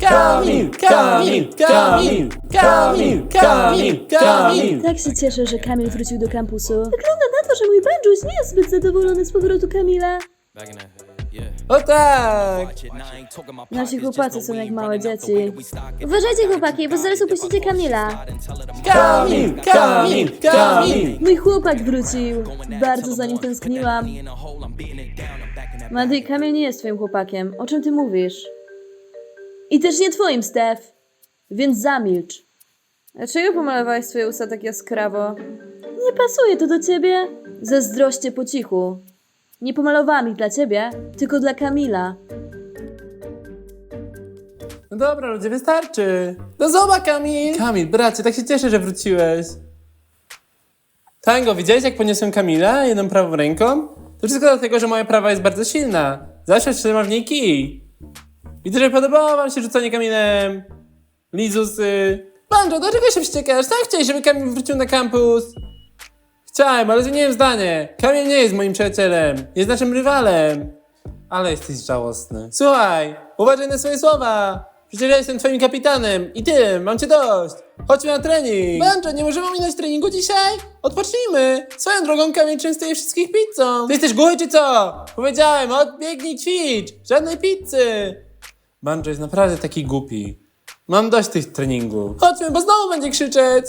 Kamil, Kamil, Kamil, Kamil, Kamil, Kamil. Tak się cieszę, że Kamil wrócił do kampusu. Wygląda na to, że mój Benjuś nie jest zbyt zadowolony z powrotu Kamila. O tak! Nasi chłopacy są jak małe dzieci. Uważajcie chłopaki, bo zaraz upuścicie Kamila. Kamil, Kamil, Kamil. Mój chłopak wrócił. Bardzo za nim tęskniłam. Mandy, Kamil nie jest twoim chłopakiem. O czym ty mówisz? I też nie twoim, Stef. Więc zamilcz. Dlaczego pomalowałeś swoje usta tak jaskrawo? Nie pasuje to do ciebie. Zazdroście po cichu. Nie pomalowałam ich dla ciebie, tylko dla Kamila. No dobra, ludzie, wystarczy. Do zoba, Kamil. Kamil, bracie, tak się cieszę, że wróciłeś. Tango, widziałeś jak poniosłem Kamila jedną prawą ręką? To wszystko dlatego, że moja prawa jest bardzo silna. Zawsze trzymam w niej kij. Widzę, że podobało wam się rzucanie Kamilem. Lizusy. Banjo, dlaczego się wściekasz? Tak chciałeś, żeby Kamil wrócił na kampus. Chciałem, ale zmieniłem zdanie. Kamil nie jest moim przyjacielem. Jest naszym rywalem. Ale jesteś żałosny. Słuchaj, uważaj na swoje słowa. Przecież ja jestem twoim kapitanem i ty, mam cię dość. Chodźmy na trening. Banjo, nie możemy minąć treningu dzisiaj? Odpocznijmy. Swoją drogą Kamil częstuje wszystkich pizzą. Ty jesteś głuchy czy co? Powiedziałem, odbiegnij ćwicz. Żadnej pizzy. Banjo jest naprawdę taki głupi. Mam dość tych treningów. Chodźmy, bo znowu będzie krzyczeć.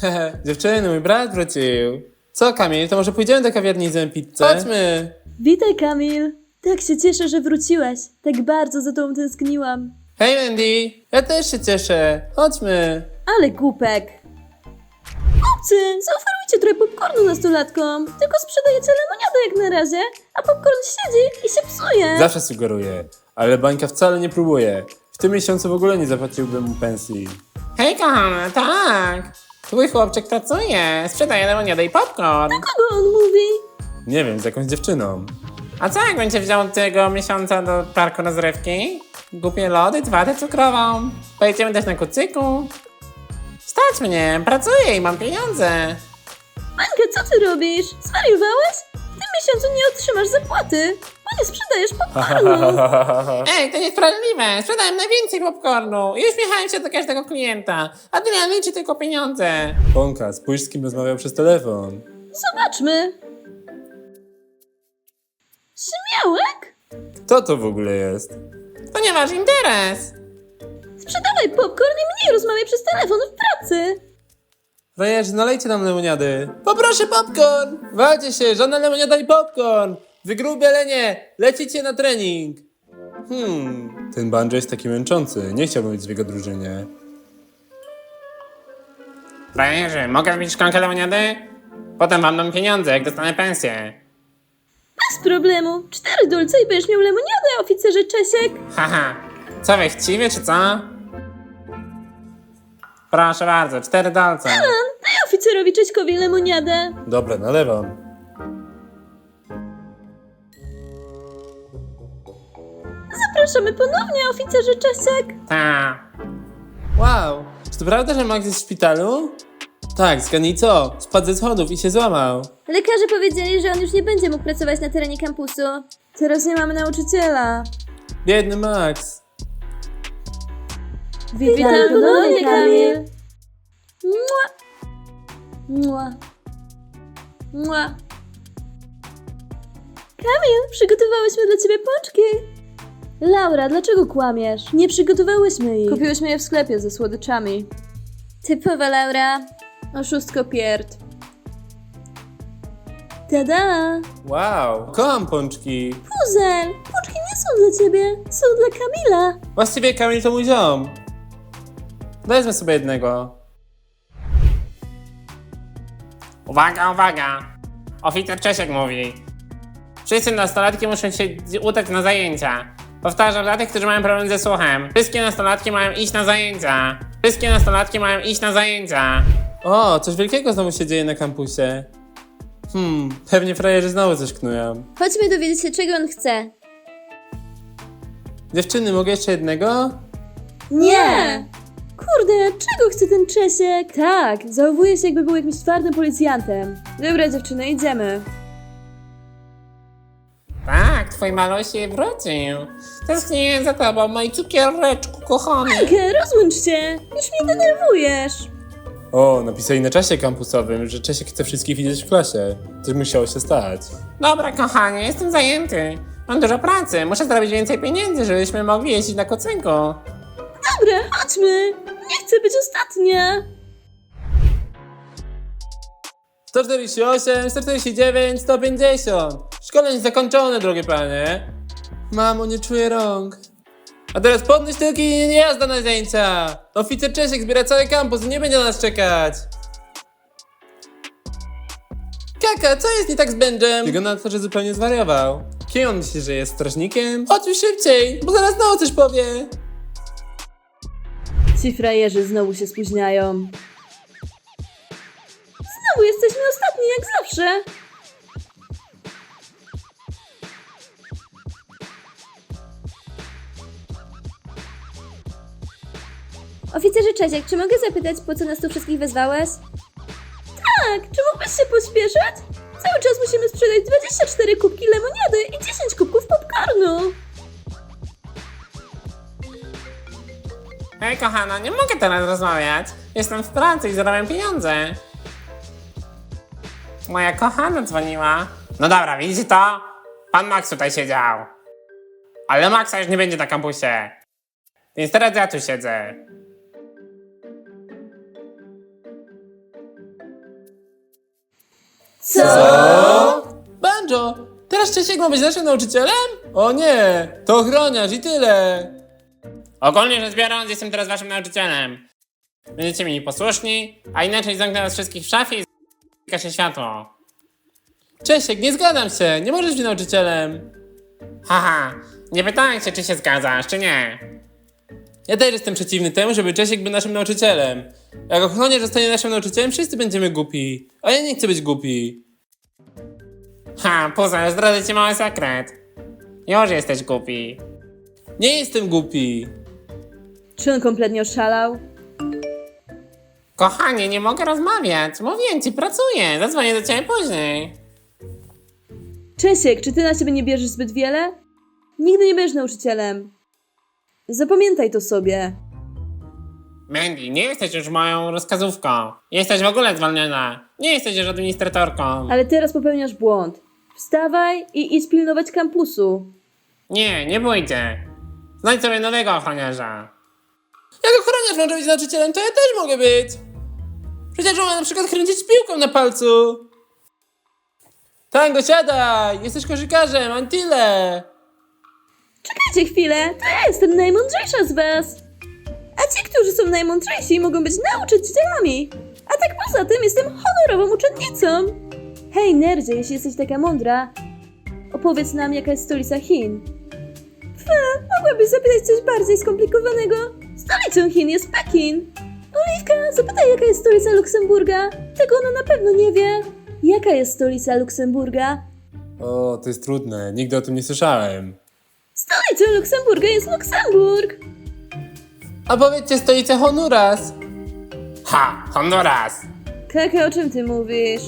Hehe, dziewczyny, mój brat wrócił. Co, Kamil, to może pójdziemy do kawiarni i zjemy pizzę? Chodźmy. Witaj, Kamil. Tak się cieszę, że wróciłeś. Tak bardzo za tobą tęskniłam. Hej, Mandy. Ja też się cieszę. Chodźmy. Ale głupek. Chłopcy, zaoferujcie trochę popcornu nastolatkom. Tylko sprzedajecie lemoniadę jak na razie, a popcorn siedzi i się psuje. Zawsze sugeruję, ale bańka wcale nie próbuje. W tym miesiącu w ogóle nie zapłaciłbym mu pensji. Hej, kochana, tak. Twój chłopczyk pracuje, sprzedaje lemoniadę i popcorn. Kogo on mówi? Nie wiem, z jakąś dziewczyną. A co jak będzie wziął tego miesiąca do parku rozrywki? Głupie lody, watę cukrową. Pojedziemy też na kucyku. Stać mnie, pracuję i mam pieniądze. Mańka, co ty robisz? Zwariowałeś? W tym miesiącu nie otrzymasz zapłaty, bo nie sprzedajesz popcornu. Ej, to niesprawiedliwe! Sprzedałem najwięcej popcornu i uśmiechałem się do każdego klienta. A ty liczy tylko pieniądze. Bąka, spójrz z kim rozmawiał przez telefon. Zobaczmy. Śmiałek? Kto to w ogóle jest? To nie wasz interes! Sprzedawaj popcorn i mniej rozmawiaj przez telefon w pracy. Frajerzy, nalejcie nam lemoniady. Poproszę popcorn! Walcie się, żadna lemoniada i popcorn! Wy grube lenie, lecicie na trening! Hmm, ten banjo jest taki męczący. Nie chciałbym być w jego drużynie. Frajerzy, mogę wbić szklankę lemoniady? Potem wam dam pieniądze, jak dostanę pensję. Bez problemu. Cztery dolce i będziesz miał lemoniadę, oficerze Czesiek. Haha, co wy chciwie, czy co? Proszę bardzo, cztery dolce. Daj oficerowi Cześkowi lemoniadę. Dobra, nalewam. Zapraszamy ponownie, oficerze Czesiek. Ta. Wow, czy to prawda, że Max jest w szpitalu? Tak, zgadnij co? Spadł ze schodów i się złamał. Lekarze powiedzieli, że on już nie będzie mógł pracować na terenie kampusu. Teraz nie mamy nauczyciela. Biedny Max. Witam ponownie, Kamil. Mua. Mua. Mua. Kamil, przygotowałyśmy dla ciebie pączki. Laura, dlaczego kłamiesz? Nie przygotowałyśmy ich. Kupiłyśmy je w sklepie ze słodyczami. Typowa Laura. Oszustko pierd. Tada! Wow, kocham pączki. Puzel! Pączki nie są dla ciebie, są dla Kamila. Właściwie Kamil to mój ziom. Wezmę sobie jednego. Uwaga, uwaga! Oficer Czesiek mówi. Wszyscy nastolatki muszą się udać na zajęcia. Powtarzam dla tych, którzy mają problem ze słuchem. Wszystkie nastolatki mają iść na zajęcia. Wszystkie nastolatki mają iść na zajęcia. O, coś wielkiego znowu się dzieje na kampusie. Hmm, pewnie frajerzy znowu coś knują. Chodźmy dowiedzieć się, czego on chce. Dziewczyny, mogę jeszcze jednego? Nie! Kurde, czego chce ten Czesiek? Tak, zachowuje się jakby był jakimś twardym policjantem. Dobra dziewczyny, idziemy. Tak, twój maluś się wrócił. Tęskniłem za tobą, mój cukiereczku kochany. Ke, rozłącz się! Już mnie denerwujesz! O, napisali na czasie kampusowym, że Czesiek chce wszystkich widzieć w klasie. Coś musiało się stać. Dobra, kochanie, jestem zajęty. Mam dużo pracy, muszę zrobić więcej pieniędzy, żebyśmy mogli jeździć na kocynku. Dobra, chodźmy! Nie chcę być ostatnia! 148, 149, 150. Szkolenie zakończone, drogie panie. Mamo, nie czuję rąk. A teraz podnieś tyłki i jazda na zdjęcia. Oficer Czesiek zbiera cały kampus i nie będzie na nas czekać. Kaka, co jest nie tak z Benjem? Wygląda na to, że zupełnie zwariował. Kim on myśli, że jest strażnikiem? Chodź już szybciej, bo zaraz znowu coś powie. Ci frajerzy znowu się spóźniają. Znowu jesteśmy ostatni, jak zawsze! Oficerze Czesiek, czy mogę zapytać, po co nas tu wszystkich wezwałeś? Tak, czy mógłbyś się pośpieszyć? Cały czas musimy sprzedać 24 kubki lemoniady i 10 kubków popcornu! Hej kochana, nie mogę teraz rozmawiać. Jestem w pracy i zarabiam pieniądze. Moja kochana dzwoniła. No dobra, widzicie to? Pan Max tutaj siedział. Ale Maxa już nie będzie na kampusie. Więc teraz ja tu siedzę. Co? Banjo, teraz Czesiek ma być naszym nauczycielem? O nie, to ochroniarz i tyle. Ogólnie rzecz biorąc, jestem teraz waszym nauczycielem. Będziecie mi posłuszni, a inaczej zamknę was wszystkich w szafie i zgasa się światło. Czesiek, nie zgadzam się, nie możesz być nauczycielem. Haha, nie pytałem się, czy się zgadzasz, czy nie. Ja też jestem przeciwny temu, żeby Czesiek był naszym nauczycielem. Jak ochroniarz zostanie naszym nauczycielem, wszyscy będziemy głupi. A ja nie chcę być głupi. Ha, poza, zdradzę ci mały sekret. Już jesteś głupi. Nie jestem głupi. Czy on kompletnie oszalał? Kochanie, nie mogę rozmawiać. Mówiłem ci, pracuję. Zadzwonię do ciebie później. Czesiek, czy ty na siebie nie bierzesz zbyt wiele? Nigdy nie będziesz nauczycielem. Zapamiętaj to sobie. Mandy, nie jesteś już moją rozkazówką. Jesteś w ogóle zwolniona. Nie jesteś już administratorką. Ale teraz popełniasz błąd. Wstawaj i idź pilnować kampusu. Nie, nie pójdzie. Znajdź sobie nowego ochroniarza. Jak ochroniarz może być nauczycielem, to ja też mogę być. Przecież mogę na przykład kręcić piłką na palcu. Tango, siadaj! Jesteś koszykarzem, Antile! Czekajcie chwilę, to ja jestem najmądrzejsza z was. A ci, którzy są najmądrzejsi, mogą być nauczycielami. A tak poza tym jestem honorową uczennicą. Hej, nerdzie, jeśli jesteś taka mądra, opowiedz nam, jaka jest stolica Chin. Fe, mogłabyś zapytać coś bardziej skomplikowanego. Stolicą Chin jest Pekin. Oliwka, zapytaj, jaka jest stolica Luksemburga. Tego ona na pewno nie wie. Jaka jest stolica Luksemburga? O, to jest trudne. Nigdy o tym nie słyszałem. Stolicą Luksemburga jest Luksemburg. A powiedzcie stolicę Honduras. Ha, Honduras. Kaka, o czym ty mówisz?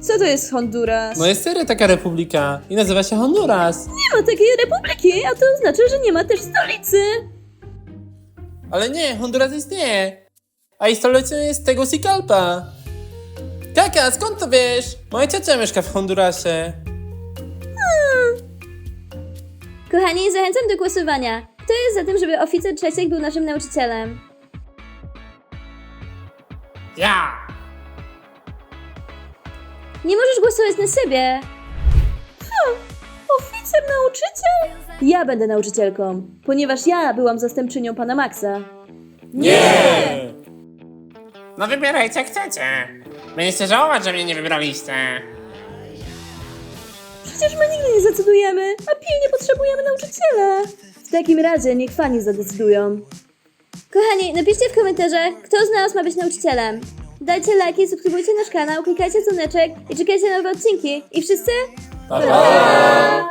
Co to jest Honduras? No jest serio taka republika i nazywa się Honduras. Nie ma takiej republiki, a to oznacza, że nie ma też stolicy. Ale nie, Honduras istnieje. A stolicą jest Tegucigalpa. Kaka, skąd to wiesz? Moja ciocia mieszka w Hondurasie. Kochani, zachęcam do głosowania. Kto jest za tym, żeby oficer Czesiek był naszym nauczycielem? Ja! Nie możesz głosować na siebie. Oficer nauczyciel? Ja będę nauczycielką, ponieważ ja byłam zastępczynią pana Maxa. Nie! No wybierajcie jak chcecie. Będziecie żałować, że mnie nie wybraliście. Przecież my nigdy nie zdecydujemy, a pilnie potrzebujemy nauczyciela. W takim razie niech fani zadecydują. Kochani, napiszcie w komentarzach, kto z nas ma być nauczycielem. Dajcie lajki, subskrybujcie nasz kanał, klikajcie dzwoneczek i czekajcie na nowe odcinki. I wszyscy? 따라.